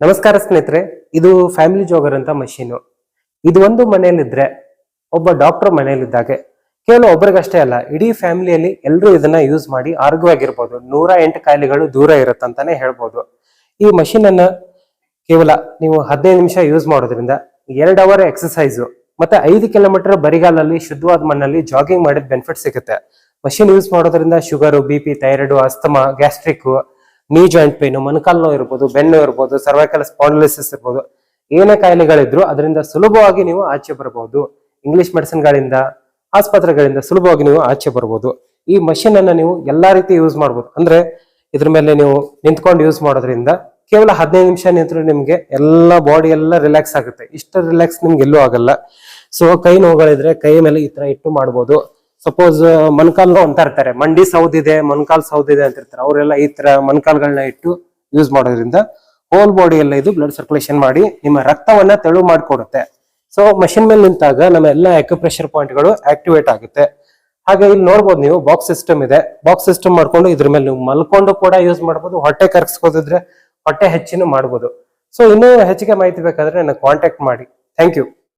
ನಮಸ್ಕಾರ ಸ್ನೇಹಿತರೆ, ಇದು ಫ್ಯಾಮಿಲಿ ಜೋಗರ್ ಅಂತ ಮಷೀನು ಇದು ಒಂದು ಮನೆಯಲ್ಲಿದ್ರೆ ಒಬ್ಬ ಡಾಕ್ಟರ್ ಮನೆಯಲ್ಲಿದ್ದಾಗೆ. ಕೇವಲ ಒಬ್ರಿಗಷ್ಟೇ ಅಲ್ಲ, ಇಡೀ ಫ್ಯಾಮಿಲಿಯಲ್ಲಿ ಎಲ್ಲರೂ ಇದನ್ನ ಯೂಸ್ ಮಾಡಿ ಆರೋಗ್ಯವಾಗಿರ್ಬೋದು. ನೂರ ಎಂಟು ಕಾಯಿಲೆಗಳು ದೂರ ಇರುತ್ತಂತಾನೆ ಹೇಳ್ಬೋದು. ಈ ಮಷೀನ್ ಅನ್ನ ಕೇವಲ ನೀವು ಹದಿನೈದು ನಿಮಿಷ ಯೂಸ್ ಮಾಡೋದ್ರಿಂದ ಎರಡು ಅವರ್ ಎಕ್ಸಸೈಸು ಮತ್ತೆ ಐದು ಕಿಲೋಮೀಟರ್ ಬರಿಗಾಲಲ್ಲಿ ಶುದ್ಧವಾದ ಮಣ್ಣಲ್ಲಿ ಜಾಗಿಂಗ್ ಮಾಡಿದ ಬೆನಿಫಿಟ್ ಸಿಗುತ್ತೆ. ಮಷೀನ್ ಯೂಸ್ ಮಾಡೋದ್ರಿಂದ sugar B P thyroid asthma gastric knee joint pain ಮನಕಾಲು ನೋವು ಇರ್ಬೋದು, ಬೆನ್ನು ಇರ್ಬೋದು ಸರ್ವೈಕಲ್ ಸ್ಪಾಂಡಲಿಸಿಸ್ ಇರ್ಬೋದು, ಏನೇ ಕಾಯಿಲೆಗಳಿದ್ರು ಅದರಿಂದ ಸುಲಭವಾಗಿ ನೀವು ಆಚೆ ಬರಬಹುದು ಇಂಗ್ಲಿಷ್ ಮೆಡಿಸಿನ್ಗಳಿಂದ ಆಸ್ಪತ್ರೆಗಳಿಂದ ಸುಲಭವಾಗಿ ನೀವು ಆಚೆ ಬರ್ಬೋದು. ಈ ಮಷಿನ್ ಅನ್ನ ನೀವು ಎಲ್ಲಾ ರೀತಿ ಯೂಸ್ ಮಾಡಬಹುದು ಅಂದ್ರೆ ಇದ್ರ ಮೇಲೆ ನೀವು ನಿಂತ್ಕೊಂಡು ಯೂಸ್ ಮಾಡೋದ್ರಿಂದ ಕೇವಲ ಹದಿನೈದು ನಿಮಿಷ ನಿಂತರೂ ನಿಮ್ಗೆ ಎಲ್ಲ ಬಾಡಿ ಎಲ್ಲ ರಿಲ್ಯಾಕ್ಸ್ ಆಗುತ್ತೆ. ಇಷ್ಟು ರಿಲ್ಯಾಕ್ಸ್ ನಿಮ್ಗೆ ಎಲ್ಲೂ ಆಗಲ್ಲ. ಸೊ ಕೈ ನೋವುಗಳಿದ್ರೆ ಕೈ ಮೇಲೆ ಈ ತರ ಇಟ್ಟು ಮಾಡ್ಬೋದು. ಸಪೋಸ್ ಮೊಣಕಾಲ್ ನೋವು ಅಂತ ಇರ್ತಾರೆ ಮಂಡಿ ಸೌದಿದೆ ಮೊಣಕಾಲ್ ಸೌದಿದೆ ಅಂತ ಇರ್ತಾರೆ ಅವರೆಲ್ಲ ಈ ತರ ಮೊಣಕಾಲ್ಗಳನ್ನ ಇಟ್ಟು ಯೂಸ್ ಮಾಡೋದ್ರಿಂದ ಹೋಲ್ ಬಾಡಿ ಎಲ್ಲ ಇದು ಬ್ಲಡ್ ಸರ್ಕ್ಯುಲೇಷನ್ ಮಾಡಿ ನಿಮ್ಮ ರಕ್ತವನ್ನ ತೆಳು ಮಾಡಿಕೊಡುತ್ತೆ. ಸೊ ಮಷಿನ್ ಮೇಲೆ ನಿಂತಾಗ ನಮ್ಮ ಎಲ್ಲ ಎಕ್ಯುಪ್ರೆಷರ್ ಪಾಯಿಂಟ್ಗಳು ಆಕ್ಟಿವೇಟ್ ಆಗುತ್ತೆ. ಹಾಗೆ ಇಲ್ಲಿ ನೋಡ್ಬೋದು ನೀವು ಬಾಕ್ಸ್ ಸಿಸ್ಟಮ್ ಇದೆ. ಬಾಕ್ಸ್ ಸಿಸ್ಟಮ್ ಮಾಡ್ಕೊಂಡು ಇದ್ರ ಮೇಲೆ ನೀವು ಮಲ್ಕೊಂಡು ಕೂಡ ಯೂಸ್ ಮಾಡ್ಬೋದು. ಹೊಟ್ಟೆ ಕರ್ಗಿಸ್ಕೋದಿದ್ರೆ ಹೊಟ್ಟೆ ಹೆಚ್ಚಿನ ಮಾಡ್ಬೋದು. ಸೊ ಇನ್ನೂ ಹೆಚ್ಚಿಗೆ ಮಾಹಿತಿ ಬೇಕಾದ್ರೆ ನನಗೆ ಕಾಂಟ್ಯಾಕ್ಟ್ ಮಾಡಿ. Thank you